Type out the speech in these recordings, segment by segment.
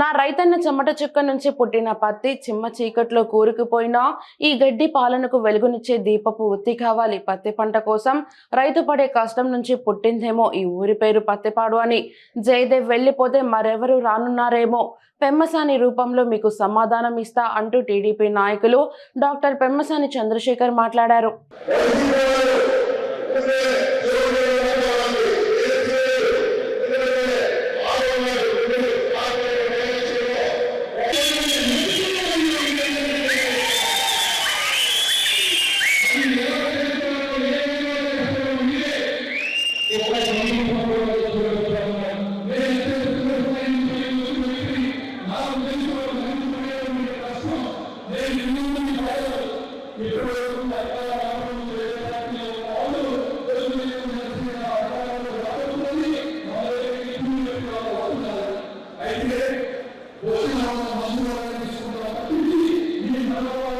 నా రైతన్న చెమట చుక్క నుంచి పుట్టిన పత్తి చిమ్మ చీకట్లో కూరుకుపోయినా ఈ గడ్డి పాలనకు వెలుగునిచ్చే దీపపు ఉత్తి కావాలి పత్తి పంట కోసం. రైతు పడే కష్టం నుంచి పుట్టిందేమో ఈ ఊరి పేరు పత్తిపాడు అని. జయదేవ్ వెళ్ళిపోతే మరెవరు రానున్నారేమో. పెమ్మసాని రూపంలో మీకు సమాధానం ఇస్తా అంటూ టీడీపీ నాయకులు డాక్టర్ పెమ్మసాని చంద్రశేఖర్ మాట్లాడారు. అయితే భోజనం మందులు తీసుకున్న ప్రతి ఈ నలభై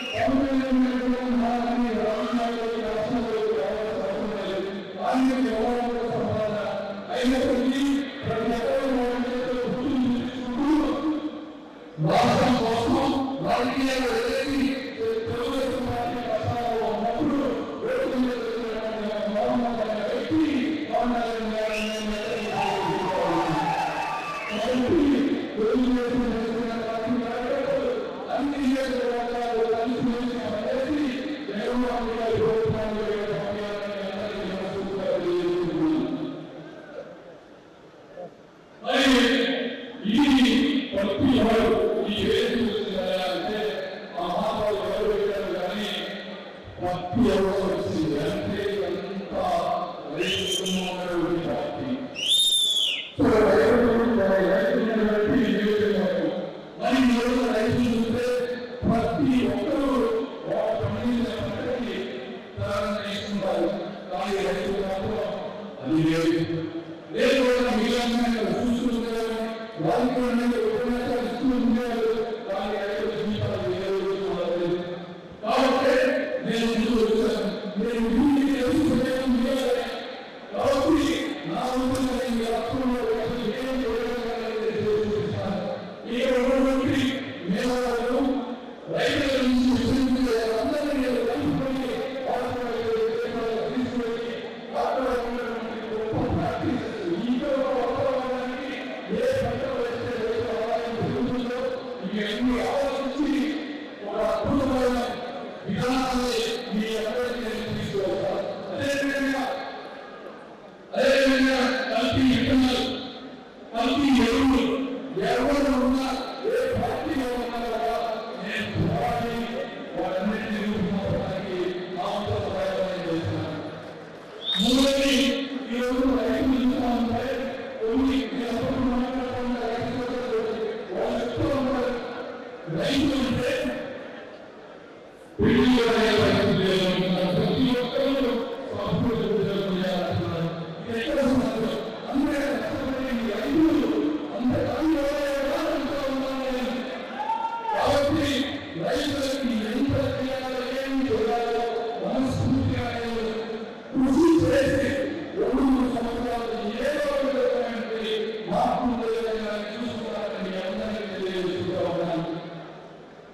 రాష్ట్రం కోసం రాజకీయాలు ఏదైతే తెలుగుదేశం పార్టీ రాష్ట్రాల్లో ఉన్నప్పుడు వ్యక్తి పవన్ కళ్యాణ్ గారు తెలుగుదేశం ఈ వేదిక చేయాలంటే మహారాజు గౌరవించారు కానీ భక్తి ఎవరు వచ్చింది అంటే ఎంత భక్తి అది లేదు India రైతు ఉంటే పెళ్ళి రైతు ప్రతి ఒక్కరూ ఎక్కడ అందరూ